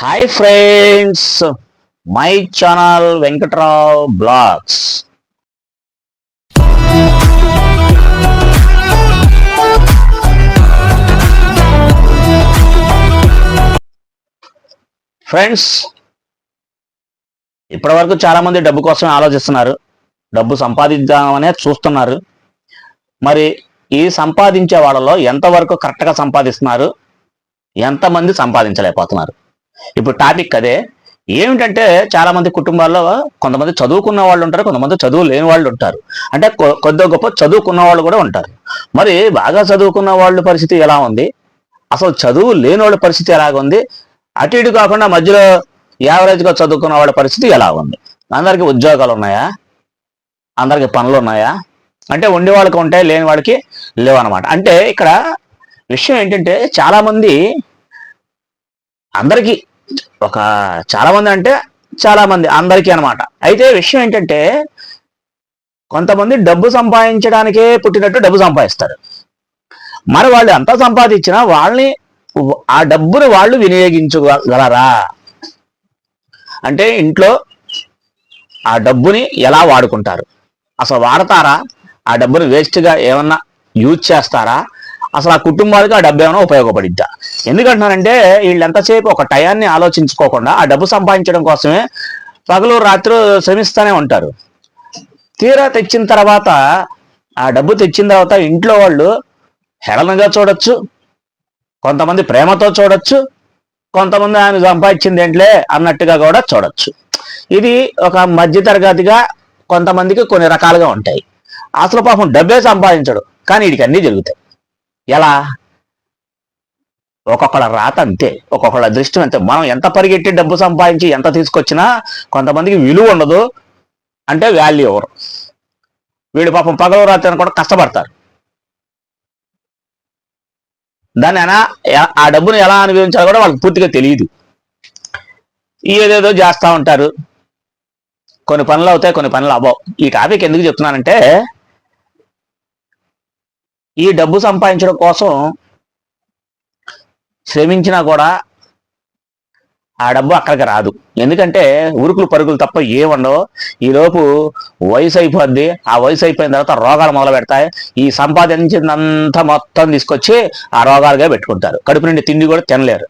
Hi friends my channel Venkatrao blogs friends ఇప్పటివరకు చాలా మంది డబ్బు కోసమే ఆలోచిస్తున్నారు. డబ్బు సంపాదిద్దామనే చూస్తున్నారు. మరి ఈ సంపాదించే వాళ్ళలో ఎంతవరకు కరెక్ట్గా సంపాదిస్తున్నారు? ఎంతమంది సంపాదించలేకపోతున్నారు? ఇప్పుడు టాపిక్ అదే. ఏమిటంటే చాలా మంది కుటుంబాల్లో కొంతమంది చదువుకున్న వాళ్ళు ఉంటారు కొంతమంది చదువు లేని వాళ్ళు ఉంటారు. అంటే కొ- కొద్ది గొప్ప చదువుకున్న వాళ్ళు కూడా ఉంటారు. మరి బాగా చదువుకున్న వాళ్ళ పరిస్థితి ఎలా ఉంది? అసలు చదువు లేని వాళ్ళ పరిస్థితి ఎలాగ ఉంది? అటు ఇటు కాకుండా మధ్యలో యావరేజ్గా చదువుకున్న వాళ్ళ పరిస్థితి ఎలా ఉంది? అందరికీ ఉద్యోగాలు ఉన్నాయా? అందరికీ పనులు ఉన్నాయా? అంటే ఉండే వాళ్ళకి ఉంటాయి లేని వాళ్ళకి లేవు అనమాట అంటే ఇక్కడ విషయం ఏంటంటే చాలామంది అందరికీ ఒక చాలా మంది అంటే చాలా మంది అందరికీ అనమాట అయితే విషయం ఏంటంటే కొంతమంది డబ్బు సంపాదించడానికే పుట్టినట్టు డబ్బు సంపాదిస్తారు. మరి వాళ్ళు ఎంత సంపాదించినా వాళ్ళని ఆ డబ్బును వాళ్ళు వినియోగించగలరా? అంటే ఇంట్లో ఆ డబ్బుని ఎలా వాడుకుంటారు? అసలు వాడతారా? ఆ డబ్బును వేస్ట్గా ఏమన్నా యూజ్ చేస్తారా? అసలు ఆ కుటుంబాలకు ఆ డబ్బు ఏమైనా ఉపయోగపడిద్దా? ఎందుకంటున్నానంటే వీళ్ళు ఎంతసేపు ఒక టయాన్ని ఆలోచించుకోకుండా ఆ డబ్బు సంపాదించడం కోసమే పగలు రాత్రి శ్రమిస్తూనే ఉంటారు. తీరా తెచ్చిన తర్వాత ఆ డబ్బు తెచ్చిన తర్వాత ఇంట్లో వాళ్ళు హేళనగా చూడొచ్చు కొంతమంది ప్రేమతో చూడొచ్చు కొంతమంది ఆయన సంపాదించింది ఏంట్లే అన్నట్టుగా కూడా చూడొచ్చు. ఇది ఒక మధ్యతరగతిగా కొంతమందికి కొన్ని రకాలుగా ఉంటాయి. అసలు పాపం డబ్బే సంపాదించడు కానీ వీడికి అన్నీ జరుగుతాయి. ఎలా? ఒక్కొక్కళ్ళ రాత అంతే. ఒక్కొక్కళ్ళ దృష్టి అంతే. మనం ఎంత పరిగెట్టి డబ్బు సంపాదించి ఎంత తీసుకొచ్చినా కొంతమందికి విలువ ఉండదు. అంటే వాల్యూ ఎవరు? వీడు పాపం పగల రాత్రి అని కూడా కష్టపడతారు. దాన్ని ఎలా ఆ డబ్బును ఎలా అనుభవించాలో కూడా వాళ్ళకి పూర్తిగా తెలియదు. ఏదేదో చేస్తూ ఉంటారు. కొన్ని పనులు అవుతాయి కొన్ని పనులు అవ్వవు. ఈ టాపిక్ ఎందుకు చెప్తున్నానంటే ఈ డబ్బు సంపాదించడం కోసం శ్రమించినా కూడా ఆ డబ్బు అక్కడికి రాదు. ఎందుకంటే ఉరుకులు పరుగులు తప్ప ఏముండవు. ఈలోపు వయసు అయిపోద్ది. ఆ వయసు అయిపోయిన తర్వాత రోగాలు మొదలు పెడతాయి. ఈ సంపాదించిందంతా మొత్తం తీసుకొచ్చి ఆ రోగాలుగా పెట్టుకుంటారు. కడుపు నుండి తిండి కూడా తినలేరు.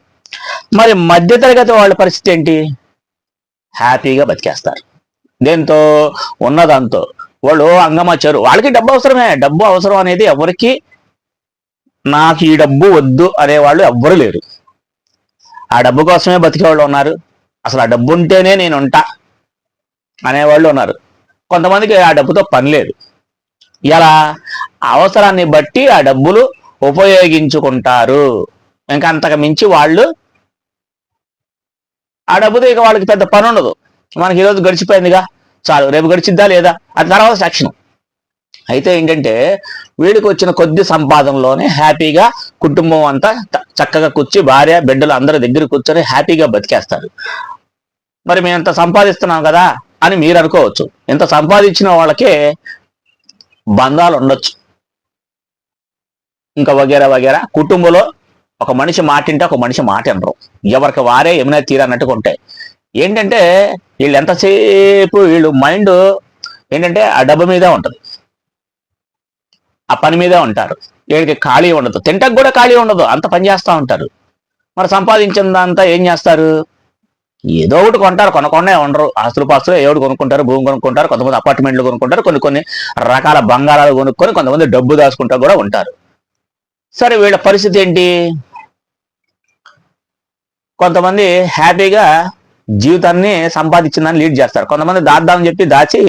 మరి మధ్యతరగతి వాళ్ళ పరిస్థితి ఏంటి? హ్యాపీగా బతికేస్తారు. దేంతో? ఉన్నదంతో. వాళ్ళు అంగమచ్చారు. వాళ్ళకి డబ్బు అవసరమే. డబ్బు అవసరం అనేది ఎవరికి? నాకు ఈ డబ్బు వద్దు అనేవాళ్ళు ఎవ్వరు లేరు. ఆ డబ్బు కోసమే బతికేవాళ్ళు ఉన్నారు. అసలు ఆ డబ్బు ఉంటేనే నేను ఉంటా అనేవాళ్ళు ఉన్నారు. కొంతమందికి ఆ డబ్బుతో పని లేదు. ఇలా అవసరాన్ని బట్టి ఆ డబ్బులు ఉపయోగించుకుంటారు. ఇంకా అంతకు మించి వాళ్ళు ఆ డబ్బుతో ఇక వాళ్ళకి పెద్ద పని ఉండదు మనకి ఈరోజు గడిచిపోయిందిగా. చాలు రేపు గడిచిద్దా లేదా? అది తర్వాత సెక్షన్ అయితే ఏంటంటే వీడికి వచ్చిన కొద్ది సంపాదనలోనే హ్యాపీగా కుటుంబం అంతా చక్కగా కూర్చి భార్య బిడ్డలు అందరి దగ్గర కూర్చొని హ్యాపీగా బతికేస్తారు. మరి మేము ఇంత సంపాదిస్తున్నాం కదా అని మీరు అనుకోవచ్చు. ఇంత సంపాదించిన వాళ్ళకే బంధాలు ఉండొచ్చు. ఇంకా వగేరా వగేరా కుటుంబంలో ఒక మనిషి మాటింటే ఒక మనిషి మాట అనరు. ఎవరికి వారే ఏమైనా తీరన్నట్టుగా ఉంటాయి. ఏంటంటే వీళ్ళు ఎంతసేపు వీళ్ళు మైండ్ ఏంటంటే ఆ డబ్బు మీదే ఉంటుంది. ఆ పని మీదే ఉంటారు. వీళ్ళకి ఖాళీ ఉండదు. తింటకు కూడా ఖాళీ ఉండదు. అంత పని చేస్తూ ఉంటారు. మరి సంపాదించిందంతా ఏం చేస్తారు? ఏదో ఒకటి కొంటారు. కొనకుండా ఉండరు. ఆస్తులు పాస్తులు ఏడు కొనుక్కుంటారు. భూమి కొనుక్కుంటారు. కొంతమంది అపార్ట్మెంట్లు కొనుక్కుంటారు. కొన్ని కొన్ని రకాల బంగారాలు కొనుక్కొని కొంతమంది డబ్బు దాచుకుంటూ కూడా ఉంటారు. సరే వీళ్ళ పరిస్థితి ఏంటి? కొంతమంది హ్యాపీగా జీవితాన్ని సంపాదించిందని లీడ్ చేస్తారు. కొంతమంది దాద్దామని చెప్పి దాచి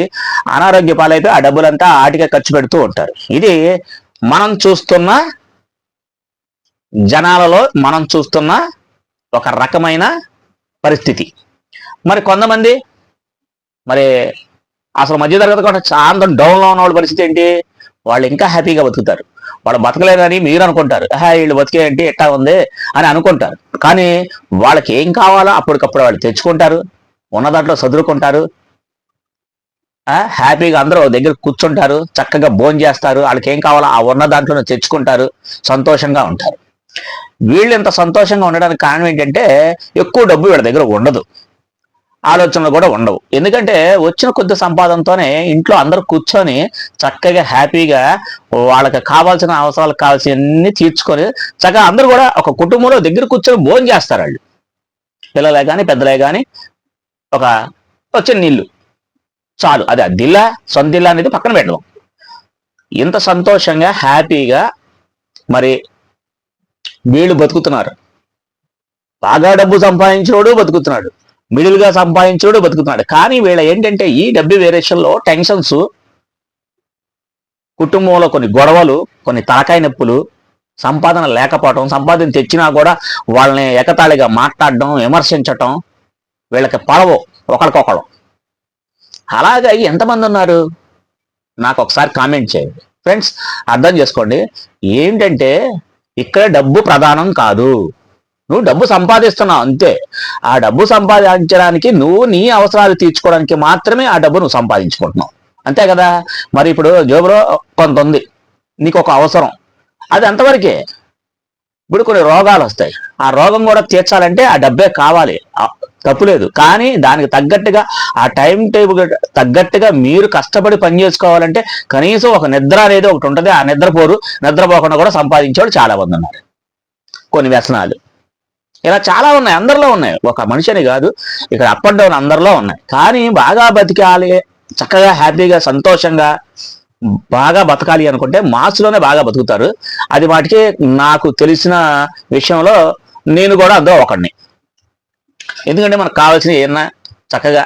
అనారోగ్య పాలైపోయి ఆ డబ్బులంతా ఆటికే ఖర్చు పెడుతూ ఉంటారు. ఇది మనం చూస్తున్న జనాలలో మనం చూస్తున్న ఒక రకమైన పరిస్థితి. మరి కొంతమంది మరి అసలు మధ్యతరగతి కూడా చాలా డౌన్లో ఉన్న వాళ్ళ పరిస్థితి ఏంటి? వాళ్ళు ఇంకా హ్యాపీగా బతుకుతారు. వాళ్ళు బతకలేదని మీరు అనుకుంటారు. హా వీళ్ళు బతికేంటి ఎట్లా ఎట్టా ఉంది అని అనుకుంటారు. కానీ వాళ్ళకి ఏం కావాలో అప్పటికప్పుడు వాళ్ళు తెచ్చుకుంటారు ఉన్న దాంట్లో చదువుకుంటారు హ్యాపీగా అందరూ దగ్గర కూర్చుంటారు చక్కగా భోజనం చేస్తారు. వాళ్ళకి ఏం కావాలో ఆ ఉన్న దాంట్లోనే తెచ్చుకుంటారు సంతోషంగా ఉంటారు. వీళ్ళు ఇంత సంతోషంగా ఉండడానికి కారణం ఏంటంటే ఎక్కువ డబ్బు వీళ్ళ దగ్గర ఉండదు. ఆలోచనలు కూడా ఉండవు. ఎందుకంటే వచ్చిన కొద్ది సంపాదనతోనే ఇంట్లో అందరు కూర్చొని చక్కగా హ్యాపీగా వాళ్ళకి కావాల్సిన అవసరాలకు కావాల్సినవన్నీ తీర్చుకొని చక్కగా అందరూ కూడా ఒక కుటుంబంలో దగ్గర కూర్చొని భోజనం చేస్తారు వాళ్ళు. పిల్లలే కానీ పెద్దలే కానీ ఒక వచ్చిన నీళ్ళు చాలు. అది అద్దిల్లా సొంతిల్లా అనేది పక్కన పెట్టడం ఇంత సంతోషంగా హ్యాపీగా మరి వీళ్ళు బతుకుతున్నారు. బాగా డబ్బు సంపాదించినోడు బతుకుతున్నాడు. మిడిల్గా సంపాదించుడు బతుకుతున్నాడు. కానీ వీళ్ళ ఏంటంటే ఈ డబ్బు వేరియేషన్లో టెన్షన్స్ కుటుంబంలో కొన్ని గొడవలు కొన్ని తలకాయ నొప్పులు సంపాదన లేకపోవటం సంపాదన తెచ్చినా కూడా వాళ్ళని ఎకతాళిగా మాట్లాడడం విమర్శించటం వీళ్ళకి పడవు ఒకరికొకరు. అలాగే ఎంతమంది ఉన్నారు? నాకు ఒకసారి కామెంట్ చేయండి. ఫ్రెండ్స్ అర్థం చేసుకోండి. ఏంటంటే ఇక్కడ డబ్బు ప్రధానం కాదు. నువ్వు డబ్బు సంపాదిస్తున్నావు అంతే. ఆ డబ్బు సంపాదించడానికి నువ్వు నీ అవసరాలు తీర్చుకోవడానికి మాత్రమే ఆ డబ్బు నువ్వు సంపాదించుకుంటున్నావు. అంతే కదా? మరి ఇప్పుడు జోబులో కొంత ఉంది. నీకు ఒక అవసరం. అది అంతవరకే ఇప్పుడు కొన్ని రోగాలు వస్తాయి. ఆ రోగం కూడా తీర్చాలంటే ఆ డబ్బే కావాలి. తప్పులేదు కానీ దానికి తగ్గట్టుగా ఆ టైం టేబుల్ తగ్గట్టుగా మీరు కష్టపడి పని చేసుకోవాలంటే కనీసం ఒక నిద్ర అనేది ఒకటి ఉంటుంది. ఆ నిద్రపోరు నిద్రపోకుండా కూడా సంపాదించేవాడు చాలా మంది ఉన్నారు. కొన్ని వ్యసనాలు. ఇలా చాలా ఉన్నాయి అందరిలో ఉన్నాయి. ఒక మనిషిని కాదు ఇక్కడ అప్ అండ్ డౌన్ అందరిలో ఉన్నాయి. కానీ బాగా బతికాలి చక్కగా హ్యాపీగా సంతోషంగా బాగా బతకాలి అనుకుంటే మాస్లోనే బాగా బతుకుతారు. అది వాటికి నాకు తెలిసిన విషయంలో నేను కూడా అందులో ఒకడిని. ఎందుకంటే మనకు కావాల్సిన ఏమన్నా చక్కగా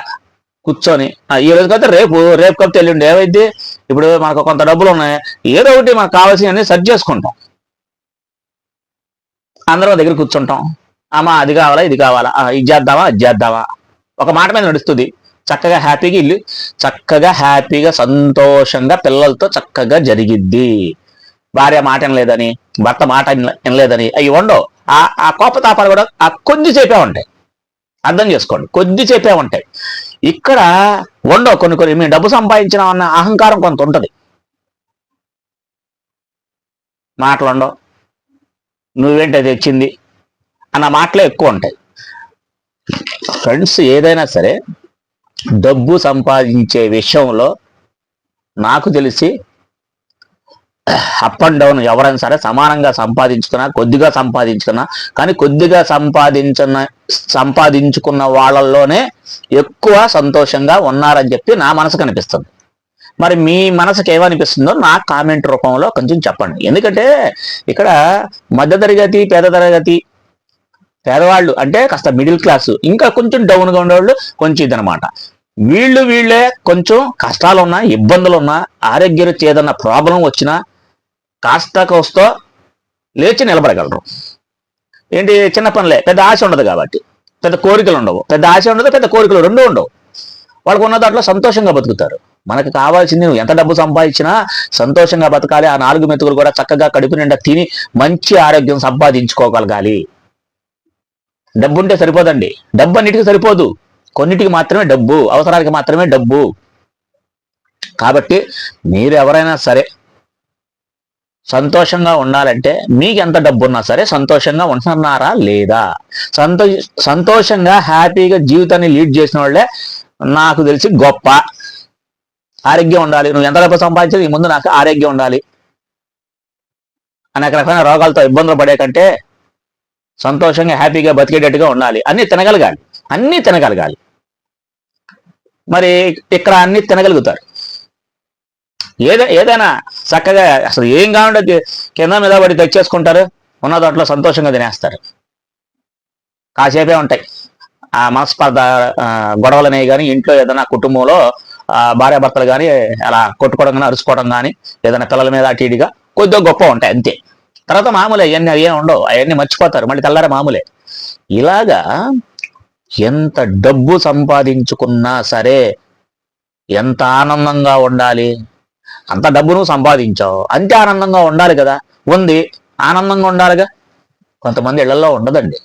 కూర్చొని ఈ రోజు కదా రేపు రేపు కాబట్టి వెళ్ళండి ఏమైంది ఇప్పుడు మనకు కొంత డబ్బులు ఉన్నాయి. ఏదో ఒకటి మనకు కావాల్సినవన్నీ సెర్చ్ చేసుకుంటాం. అందరం దగ్గర కూర్చుంటాం. అమ్మా అది కావాలా ఇది కావాలా? ఇది చేద్దామా అది చేద్దామా? ఒక మాట మీద నడుస్తుంది. చక్కగా హ్యాపీగా ఇల్లు చక్కగా హ్యాపీగా సంతోషంగా పిల్లలతో చక్కగా జరిగిద్ది. భార్య మాట వినలేదని భర్త మాట వినలేదని అవి ఉండవు. ఆ ఆ కోపతాపాలు కూడా ఆ కొద్దిసేపే ఉంటాయి. అర్థం చేసుకోండి. కొద్దిసేపే ఉంటాయి. ఇక్కడ ఉండవు కొన్ని కొన్ని. మేము డబ్బు సంపాదించిన అన్న అహంకారం కొంత ఉంటుంది. మాటలు ఉండవు. నువ్వేంటి తెచ్చింది? అన్న మాటలే ఎక్కువ ఉంటాయి. ఫ్రెండ్స్ ఏదైనా సరే డబ్బు సంపాదించే విషయంలో నాకు తెలిసి అప్ అండ్ డౌన్ ఎవరైనా సరే సమానంగా సంపాదించుకున్నా కొద్దిగా సంపాదించుకున్నా కానీ కొద్దిగా సంపాదించిన సంపాదించుకున్న వాళ్ళల్లోనే ఎక్కువ సంతోషంగా ఉన్నారని చెప్పి నా మనసు కనిపిస్తుంది. మరి మీ మనసుకి ఏమనిపిస్తుందో నా కామెంట్ రూపంలో కొంచెం చెప్పండి. ఎందుకంటే ఇక్కడ మధ్య తరగతి పేద తరగతి పేదవాళ్ళు అంటే కాస్త మిడిల్ క్లాస్ ఇంకా కొంచెం డౌన్గా ఉండేవాళ్ళు కొంచెం ఇదనమాట వీళ్ళు వీళ్ళే కొంచెం కష్టాలు ఉన్నా ఇబ్బందులు ఉన్నా ఆరోగ్యరీత్యా ఏదన్నా ప్రాబ్లం వచ్చినా కాస్త కోస్తో లేచి నిలబడగలరు. ఏంటి? చిన్న పనులే పెద్ద ఆశ ఉండదు కాబట్టి. పెద్ద కోరికలు ఉండవు. పెద్ద ఆశ ఉండదు పెద్ద కోరికలు రెండు ఉండవు. వాళ్ళకు ఉన్న దాంట్లో సంతోషంగా బతుకుతారు. మనకు కావాల్సింది నువ్వు ఎంత డబ్బు సంపాదించినా సంతోషంగా బతకాలి. ఆ నాలుగు మెతుకులు కూడా చక్కగా కడుపు నిండా తిని మంచి ఆరోగ్యం సంపాదించుకోగలగాలి. డబ్బు ఉంటే సరిపోదండి. డబ్బు అన్నిటికీ సరిపోదు. కొన్నిటికి మాత్రమే డబ్బు అవసరానికి మాత్రమే డబ్బు. కాబట్టి మీరు ఎవరైనా సరే సంతోషంగా ఉండాలంటే మీకు ఎంత డబ్బు ఉన్నా సరే సంతోషంగా ఉంటున్నారా లేదా? సంతో సంతోషంగా హ్యాపీగా జీవితాన్ని లీడ్ చేసిన వాళ్ళే నాకు తెలిసి గొప్ప. ఆరోగ్యం ఉండాలి. నువ్వు ఎంత డబ్బు సంపాదించేది ముందు నాకు ఆరోగ్యం ఉండాలి. అనేక రకమైన రోగాలతో ఇబ్బందులు పడే కంటే సంతోషంగా హ్యాపీగా బతికేటట్టుగా ఉండాలి. అన్ని తినగలగాలి. అన్ని తినగలగాలి. మరి ఇక్కడ అన్ని తినగలుగుతారు. ఏదైనా ఏదైనా చక్కగా అసలు ఏం కావాలంటే కింద మీద పడి తెచ్చేసుకుంటారు. ఉన్న దాంట్లో సంతోషంగా తినేస్తారు. కాసేపే ఉంటాయి. ఆ మనస్పర్ధ గొడవలు అనేవి కానీ ఇంట్లో ఏదైనా కుటుంబంలో భార్యాభర్తలు కానీ అలా కొట్టుకోవడం కానీ అరుచుకోవడం కానీ ఏదైనా పిల్లల మీద అటు ఇటుగా కొద్దిగా గొప్ప ఉంటాయి. అంతే. తర్వాత మామూలే అవన్నీ అవి ఉండవు. అవన్నీ మర్చిపోతారు. మళ్ళీ తెల్లారే మామూలే. ఇలాగా ఎంత డబ్బు సంపాదించుకున్నా సరే ఎంత ఆనందంగా ఉండాలి? అంత డబ్బును సంపాదించావు. అంతే ఆనందంగా ఉండాలి కదా. ఉంది. ఆనందంగా ఉండాలిగా? కొంతమంది ఇళ్ళలో ఉండదండి.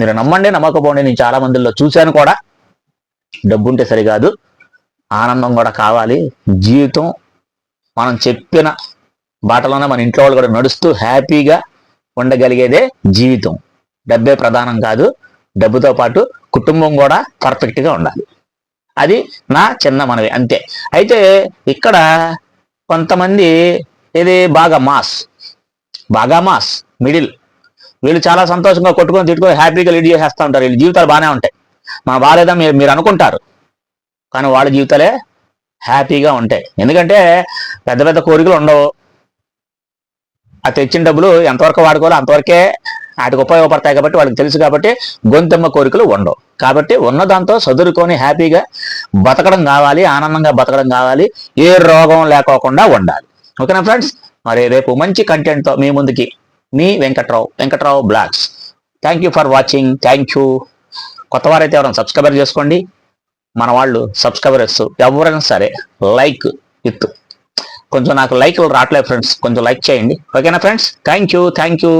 మీరు నమ్మండి నమ్మకపోండి. నేను చాలా మందిలో చూశాను కూడా. డబ్బు ఉంటే సరికాదు. ఆనందం కూడా కావాలి. జీవితం మనం చెప్పిన బాటలోనే మన ఇంట్లో వాళ్ళు కూడా నడుస్తూ హ్యాపీగా ఉండగలిగేదే జీవితం. డబ్బే ప్రధానం కాదు. డబ్బుతో పాటు కుటుంబం కూడా పర్ఫెక్ట్గా ఉండాలి. అది నా చిన్న మనవి అంతే. అయితే ఇక్కడ కొంతమంది ఇది బాగా మాస్ బాగా మాస్ మిడిల్. వీళ్ళు చాలా సంతోషంగా కొట్టుకొని తిట్టుకొని హ్యాపీగా లీడ్ చేసేస్తూ ఉంటారు. వీళ్ళ జీవితాలు బాగానే ఉంటాయి. మన బాగాలేదా మీరు మీరు అనుకుంటారు. కానీ వాళ్ళ జీవితాలే హ్యాపీగా ఉంటాయి. ఎందుకంటే పెద్ద పెద్ద కోరికలు ఉండవు. ఆ తెచ్చిన డబ్బులు ఎంతవరకు వాడుకోవాలో అంతవరకే వాటికి ఉపయోగపడతాయి కాబట్టి వాళ్ళకి తెలుసు కాబట్టి గొంతెమ్మ కోరికలు ఉండవు. కాబట్టి ఉన్న దాంతో చదువుకొని హ్యాపీగా బతకడం కావాలి ఆనందంగా బతకడం కావాలి ఏ రోగం లేకోకుండా ఉండాలి. ఓకేనా ఫ్రెండ్స్? మరి రేపు మంచి కంటెంట్తో మీ ముందుకి మీ Venkatrao Venkatrao blogs. Thank you for watching thank you కొత్త వారైతే ఎవరైనా సబ్స్క్రైబర్ చేసుకోండి. మన వాళ్ళు సబ్స్క్రైబర్స్ ఎవరైనా సరే లైక్ విత్ కొంచెం నాకు లైక్లు రావట్లేదు ఫ్రెండ్స్. కొంచెం లైక్ చేయండి. ఓకేనా friends? Thank you thank you.